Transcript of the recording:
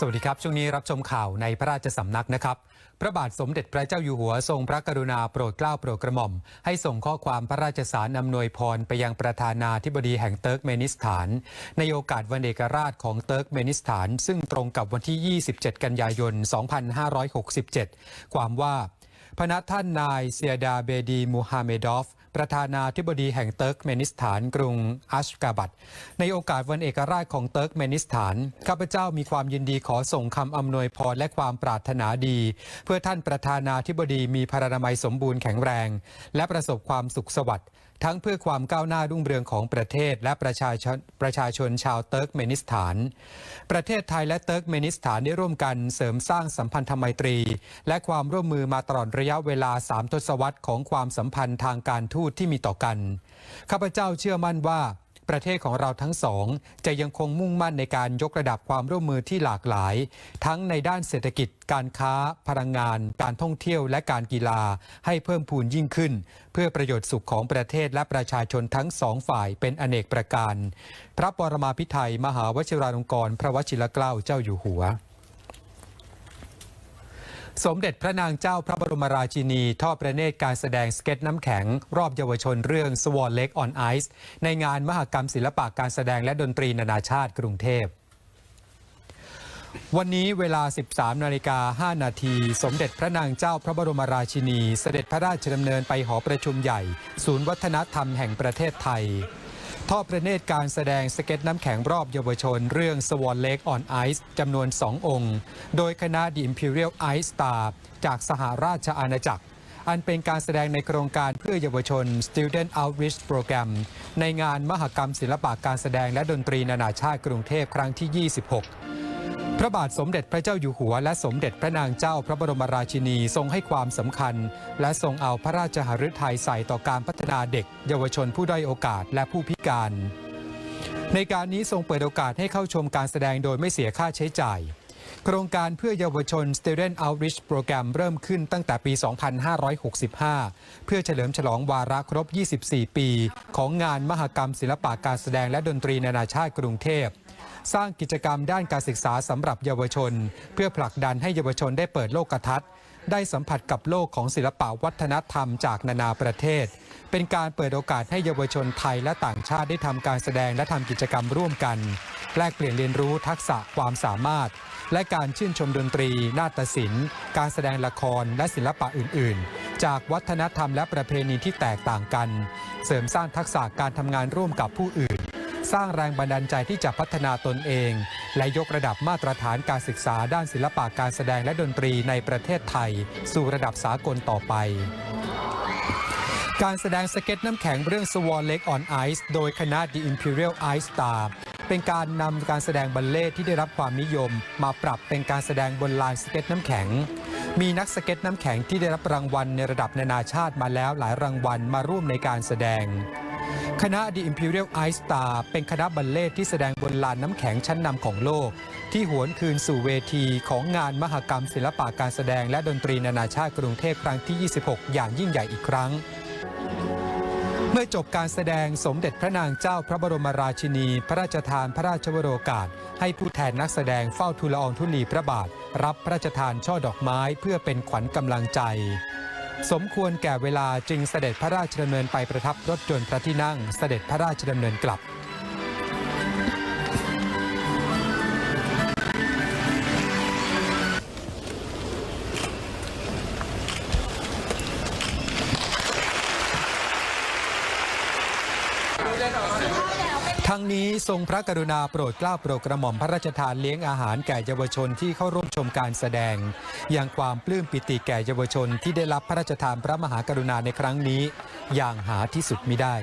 สวัสดีครับ ช่วงนี้รับชมข่าวในพระราชสำนักนะครับ พระบาทสมเด็จพระเจ้าอยู่หัวทรงพระกรุณาโปรดเกล้าโปรดกระหม่อม ให้ส่งข้อความพระราชสารอำนวยพรไปยังประธานาธิบดีแห่งเติร์กเมนิสถาน ในโอกาสวันเอกราชของเติร์กเมนิสถาน ซึ่งตรงกับวันที่ 27 กันยายน 2567 ความว่าพระนักท่านนายเซียดาเบดีมูฮัมเมดอฟ ประธานาธิบดีแห่งเติร์กเมนิสถานกรุงอัชกาบัดในโอกาสวันเอกราชของเติร์กเมนิสถาน ข้าพเจ้ามีความยินดีขอส่งคำอำนวยพรและความปรารถนาดี เพื่อท่านประธานาธิบดีมีพรานามัยสมบูรณ์แข็งแรง และประสบความสุขสวัสดิ์ ทั้งเพื่อความก้าวหน้ารุ่งเรืองของประเทศและประชาชนประชาชนชาวเติร์กเมนิสถาน ประเทศไทยและเติร์กเมนิสถานได้ร่วมกันเสริมสร้างสัมพันธไมตรี และความร่วมมือมาตลอดระยะเวลาสามทศวรรษของความสัมพันธ์ทางการทูตที่มีต่อกัน ข้าพเจ้าเชื่อมั่นว่า ประเทศของเราทั้งสอง จะยังคงมุ่งมั่นในการยกระดับความร่วมมือที่หลากหลาย ทั้งในด้านเศรษฐกิจ การค้า พลังงาน การท่องเที่ยวและการกีฬา ให้เพิ่มพูนยิ่งขึ้น เพื่อประโยชน์สุขของประเทศและประชาชนทั้งสองฝ่ายเป็นอเนกประการ พระปรมาภิไธยมหาวชิราลงกรณ์พระวชิรเกล้าเจ้าอยู่หัว สมเด็จพระนางเจ้าพระบรมราชินี ทอดพระเนตรการแสดงสเก็ตน้ำแข็ง รอบเยาวชนเรื่อง Swan Lake on Ice ในงานมหกรรมศิลปะการแสดงและดนตรีนานาชาติกรุงเทพ วันนี้เวลา 13นาฬิกา5นาที สมเด็จพระนางเจ้าพระบรมราชินี เสด็จพระราชดำเนินไปหอประชุมใหญ่ ศูนย์วัฒนธรรมแห่งประเทศไทย ทอดพระเนตรการแสดงสเก็ตน้ำแข็งรอบเยาวชน เรื่อง Swan Lake on Ice จำนวน 2 องค์ โดยคณะ The Imperial Ice Star จากสหราชอาณาจักร อันเป็นการแสดงในโครงการเพื่อเยาวชน Student Outreach Program ในงานมหกรรมศิลปะการแสดงและดนตรีนานาชาติกรุงเทพครั้งที่ 26 พระบาทสมเด็จพระเจ้าอยู่หัว และสมเด็จพระนางเจ้าพระบรมราชินีทรงให้ความสำคัญ และทรงเอาพระราชหฤทัยใส่ต่อการพัฒนาเด็ก เยาวชนผู้ด้อยโอกาสและผู้พิการ ในการนี้ทรงเปิดโอกาสให้เข้าชมการแสดงโดยไม่เสียค่าใช้จ่าย โครงการเพื่อเยาวชน Student Outreach Program เริ่มขึ้นตั้งแต่ปี 2565 เพื่อเฉลิมฉลองวาระครบ 24 ปี ของงานมหกรรมศิลปะการแสดงและดนตรีนานาชาติกรุงเทพ สร้างกิจกรรมด้านการศึกษาสำหรับเยาวชน เพื่อผลักดันให้เยาวชนได้เปิดโลกทัศน์ ได้สัมผัสกับโลกของศิลปะวัฒนธรรมจากนานาประเทศ เป็นการเปิดโอกาสให้เยาวชนไทยและต่างชาติได้ทำการแสดงและทำกิจกรรมร่วมกัน แลกเปลี่ยนเรียนรู้ทักษะความสามารถ และการชื่นชมดนตรี นาฏศิลป์ การแสดงละครและศิลปะอื่น ๆจากวัฒนธรรมและประเพณีที่แตกต่างกัน เสริมสร้างทักษะการทำงานร่วมกับผู้อื่น สร้างแรงบันดาลใจที่จะพัฒนาตนเอง และยกระดับมาตรฐานการศึกษาด้านศิลปะการแสดงและดนตรีในประเทศไทย สู่ระดับสากลต่อไปการแสดงสเก็ตน้ำแข็งเรื่อง Swan Lake on Ice โดยคณะ The Imperial Ice Star เป็นการนำการแสดงบัลเล่ที่ได้รับความนิยม มาปรับเป็นการแสดงบนลานสเก็ตน้ำแข็ง มีนักสเก็ตน้ำแข็งที่ได้รับรางวัลในระดับนานาชาติมาแล้วหลายรางวัลมาร่วมในการแสดง คณะ The Imperial Ice Star เป็นคณะบัลเล่ต์ที่แสดงบนลานน้ำแข็งชั้นนำของโลก ที่หวนคืนสู่เวทีของงานมหกรรมศิลปะการแสดงและดนตรีนานาชาติกรุงเทพครั้งที่ 26 อย่างยิ่งใหญ่อีกครั้ง เมื่อจบการแสดงสมเด็จพระนางเจ้าพระบรมราชินี พระราชทานพระราชวโรกาส ให้ผู้แทนนักแสดงเฝ้าทูลอองธุลีพระบาท รับพระราชทานช่อดอกไม้เพื่อเป็นขวัญกำลังใจ สมควรแก่เวลาจึงเสด็จพระราชดำเนินไปประทับรถยนต์พระที่นั่งเสด็จพระราชดำเนินกลับ ทั้งนี้ทรงพระกรุณาโปรดเกล้าโปรดกระหม่อมพระราชทานเลี้ยงอาหารแก่เยาวชนที่เข้าร่วมชมการแสดง อย่างความปลื้มปิติแก่เยาวชนที่ได้รับพระราชทานพระมหากรุณาในครั้งนี้ อย่างหาที่สุดมิได้